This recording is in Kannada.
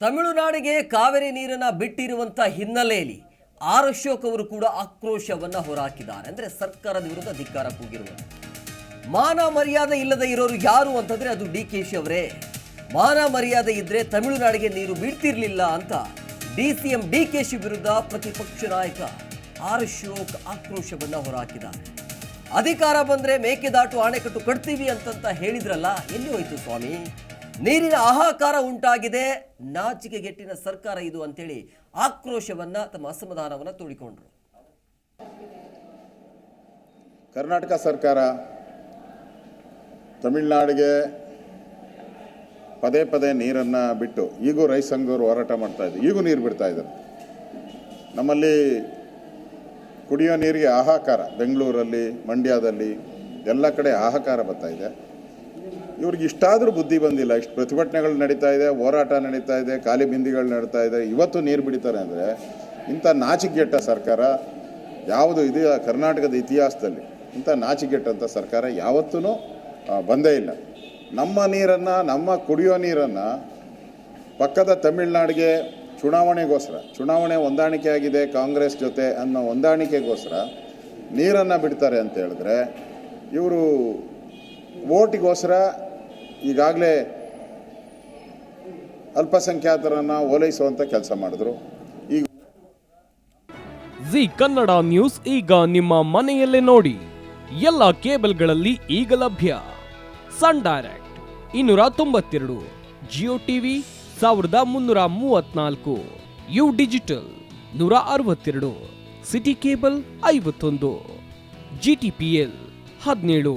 ತಮಿಳುನಾಡಿಗೆ ಕಾವೇರಿ ನೀರನ್ನ ಬಿಟ್ಟಿರುವಂಥ ಹಿನ್ನೆಲೆಯಲ್ಲಿ ಆರ್ ಅಶೋಕ್ ಅವರು ಕೂಡ ಆಕ್ರೋಶವನ್ನ ಹೊರಹಾಕಿದ್ದಾರೆ ಅಂದ್ರೆ ಸರ್ಕಾರದ ವಿರುದ್ಧ ಧಿಕ್ಕಾರ ಕೂಗಿರುವ ಮಾನ ಮರ್ಯಾದೆ ಇಲ್ಲದೆ ಇರೋರು ಯಾರು ಅಂತಂದ್ರೆ ಅದು ಡಿ ಕೆ ಶಿ ಅವರೇ. ಮಾನ ಮರ್ಯಾದೆ ಇದ್ರೆ ತಮಿಳುನಾಡಿಗೆ ನೀರು ಬಿಡ್ತಿರ್ಲಿಲ್ಲ ಅಂತ D C M D K Shi ವಿರುದ್ಧ ಪ್ರತಿಪಕ್ಷ ನಾಯಕ ಆರ್ ಅಶೋಕ್ ಆಕ್ರೋಶವನ್ನ ಹೊರಹಾಕಿದ್ದಾರೆ ಅಧಿಕಾರ ಬಂದ್ರೆ ಮೇಕೆದಾಟು ಅಣೆಕಟ್ಟು ಕಟ್ತೀವಿ ಅಂತಂತ ಹೇಳಿದ್ರಲ್ಲ, ಎಲ್ಲಿ ಹೋಯ್ತು ಸ್ವಾಮಿ? ನೀರಿನ ಹಾಹಾಕಾರ ಉಂಟಾಗಿದೆ. ನಾಚಿಕೆಗೆಟ್ಟಿನ ಸರ್ಕಾರ ಇದು ಅಂತೇಳಿ ಆಕ್ರೋಶವನ್ನ, ತಮ್ಮ ಅಸಮಾಧಾನವನ್ನು ತೋಡಿಕೊಂಡ್ರು. ಕರ್ನಾಟಕ ಸರ್ಕಾರ ತಮಿಳುನಾಡಿಗೆ ಪದೇ ಪದೇ ನೀರನ್ನು ಬಿಟ್ಟು, ಈಗೂ ರೈಸ್ ಸಂಘದವರು ಹೋರಾಟ ಮಾಡ್ತಾ ಇದ್ದಾರೆ. ಈಗೂ ನೀರು ಬಿಡ್ತಾ ಇದ್ದಾರೆ. ನಮ್ಮಲ್ಲಿ ಕುಡಿಯೋ ನೀರಿಗೆ ಆಹಾಕಾರ ಬೆಂಗಳೂರಲ್ಲಿ, ಮಂಡ್ಯದಲ್ಲಿ ಎಲ್ಲ ಕಡೆ ಹಾಹಾಕಾರ ಬರ್ತಾ ಇದೆ. ಇವ್ರಿಗೆ ಇಷ್ಟಾದರೂ ಬುದ್ಧಿ ಬಂದಿಲ್ಲ. ಇಷ್ಟು ಪ್ರತಿಭಟನೆಗಳು ನಡೀತಾ ಇದೆ, ಹೋರಾಟ ನಡೀತಾ ಇದೆ, ಖಾಲಿ ಬಿಂದಿಗಳು ನಡೀತಾ ಇದೆ. ಇವತ್ತು ನೀರು ಬಿಡಿತಾರೆ ಅಂದರೆ ಇಂಥ ನಾಚಿಕೆಗೆಟ್ಟ ಸರ್ಕಾರ ಯಾವುದು ಇದು ಕರ್ನಾಟಕದ ಇತಿಹಾಸದಲ್ಲಿ ಇಂಥ ನಾಚಿಕೆಟ್ಟಂಥ ಸರ್ಕಾರ ಯಾವತ್ತೂ ಬಂದೇ ಇಲ್ಲ. ನಮ್ಮ ನೀರನ್ನು, ನಮ್ಮ ಕುಡಿಯೋ ನೀರನ್ನು ಪಕ್ಕದ ತಮಿಳ್ನಾಡಿಗೆ ಚುನಾವಣೆಗೋಸ್ಕರ, ಚುನಾವಣೆ ಹೊಂದಾಣಿಕೆ ಆಗಿದೆ ಕಾಂಗ್ರೆಸ್ ಜೊತೆ ಅನ್ನೋ ಹೊಂದಾಣಿಕೆಗೋಸ್ಕರ ನೀರನ್ನು ಬಿಡ್ತಾರೆ ಅಂತ ಹೇಳಿದ್ರೆ ಇವರು ಓಟಿಗೋಸ್ಕರ ಈಗಾಗಲೇ ಅಲ್ಪಸಂಖ್ಯಾತರನ್ನು ಓಲೈಸುವಂಥ ಕೆಲಸ ಮಾಡಿದ್ರು. ಈಗ ಜಿ ಕನ್ನಡ ನ್ಯೂಸ್ ಈಗ ನಿಮ್ಮ ಮನೆಯಲ್ಲೇ ನೋಡಿ. ಎಲ್ಲ ಕೇಬಲ್ಗಳಲ್ಲಿ ಈಗ ಲಭ್ಯ. ಸನ್ ಡೈರೆಕ್ಟ್ ಇನ್ನೂರ ತೊಂಬತ್ತೆರಡು, ಜಿಯೋ ಟಿವಿ ಸಾವಿರದ ಮುನ್ನೂರ ಮೂವತ್ನಾಲ್ಕು, ಯು ಡಿಜಿಟಲ್ ನೂರ ಅರವತ್ತೆರಡು, ಸಿಟಿ ಕೇಬಲ್ ಐವತ್ತೊಂದು, ಜಿ ಟಿ ಪಿ ಎಲ್ ಹದಿನೇಳು.